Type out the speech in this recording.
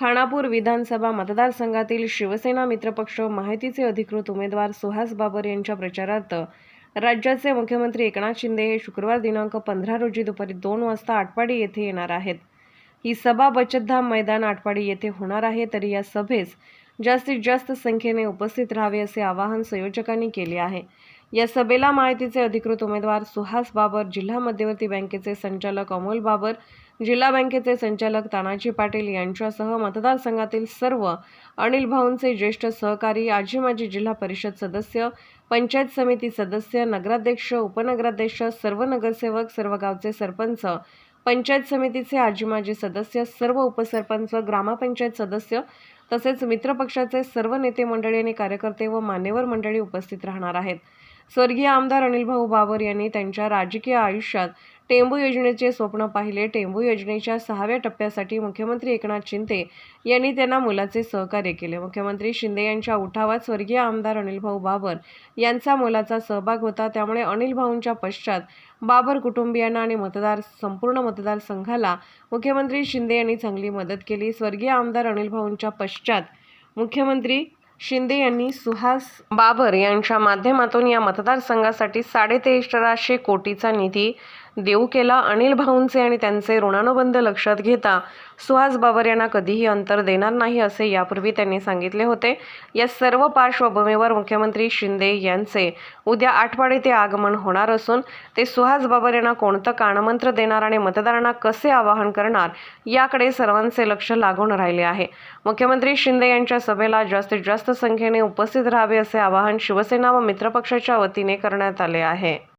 खानापूर विधानसभा मतदारसंघातील शिवसेना मित्रपक्ष माहितीचे अधिकृत उमेदवार सुहास बाबर यांच्या प्रचारार्थ राज्याचे मुख्यमंत्री एकनाथ शिंदे हे शुक्रवार दिनांक पंधरा रोजी दुपारी दोन वाजता आटपाडी येथे येणार आहेत. ही सभा बचतधाम मैदान आटपाडी येथे होणार आहे तरी या सभेस जास्तीत जास्त संख्येने उपस्थित राहावे असे आवाहन संयोजकांनी केले आहे. या सभेला माहितीचे अधिकृत उमेदवार सुहास बाबर जिल्हा मध्यवर्ती बँकेचे संचालक अमोल बाबर जिल्हा बँकेचे संचालक तानाजी पाटील यांच्यासह मतदारसंघातील सर्व अनिल भाऊंचे ज्येष्ठ सहकारी आजी माजी जिल्हा परिषद सदस्य पंचायत समिती सदस्य नगराध्यक्ष उपनगराध्यक्ष सर्व नगरसेवक सर्व गावचे सरपंच पंचायत समितीचे आजी माजी सदस्य सर्व उपसरपंच ग्रामपंचायत सदस्य तसेच मित्रपक्षाचे सर्व नेते मंडळी आणि कार्यकर्ते व मान्यवर मंडळी उपस्थित राहणार आहेत. स्वर्गीय आमदार अनिलभाऊ बाबर यांनी त्यांच्या राजकीय आयुष्यात टेंबू योजनेचे स्वप्न पाहिले. टेंबू योजनेच्या सहाव्या टप्प्यासाठी मुख्यमंत्री एकनाथ शिंदे यांनी त्यांना मुलाचे सहकार्य केले. मुख्यमंत्री शिंदे यांच्या उठावात स्वर्गीय आमदार अनिलभाऊ बाबर यांचा मोलाचा सहभाग होता. त्यामुळे अनिल भाऊंच्या पश्चात बाबर कुटुंबियांना आणि मतदार संपूर्ण मतदारसंघाला मुख्यमंत्री शिंदे यांनी चांगली मदत केली. स्वर्गीय आमदार अनिल भाऊंच्या पश्चात मुख्यमंत्री शिंदे यांनी सुहास बाबर यांच्या माध्यमातून या मतदारसंघासाठी साडेतेष्टराशे कोटीचा निधी देऊ केला. अनिल भाऊंचे आणि त्यांचे ऋणानुबंध लक्षात घेता सुहास बाबर यांना कधीही अंतर देणार नाही असे यापूर्वी त्यांनी सांगितले होते. या सर्व पार्श्वभूमीवर मुख्यमंत्री शिंदे यांचे उद्या आठवडे ते आगमन होणार असून ते सुहास बाबर यांना कोणतं कानमंत्र देणार आणि मतदारांना कसे आवाहन करणार याकडे सर्वांचे लक्ष लागून राहिले आहे. मुख्यमंत्री शिंदे यांच्या सभेला जास्तीत जास्त संख्येने उपस्थित राहावे असे आवाहन शिवसेना व मित्रपक्षाच्या वतीने करण्यात आले आहे.